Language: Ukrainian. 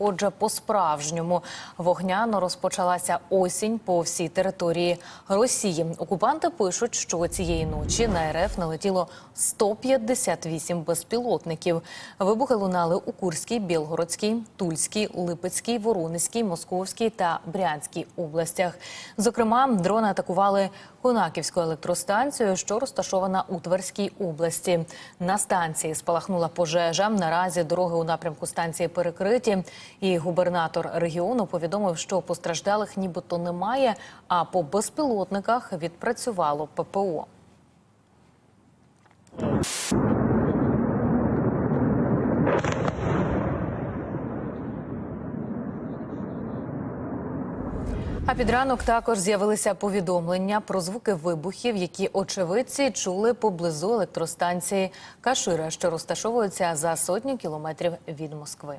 Отже, по-справжньому вогняно розпочалася осінь по всій території Росії. Окупанти пишуть, що цієї ночі на РФ налетіло 158 безпілотників. Вибухи лунали у Курській, Білгородській, Тульській, Липецькій, Воронезькій, Московській та Брянській областях. Зокрема, дрони атакували Конаківську електростанцію, що розташована у Тверській області. На станції спалахнула пожежа. Наразі дороги у напрямку станції перекриті. І губернатор регіону повідомив, що постраждалих нібито немає. А по безпілотниках відпрацювало ППО. А під ранок також з'явилися повідомлення про звуки вибухів, які очевидці чули поблизу електростанції Кашира, що розташовується за сотню кілометрів від Москви.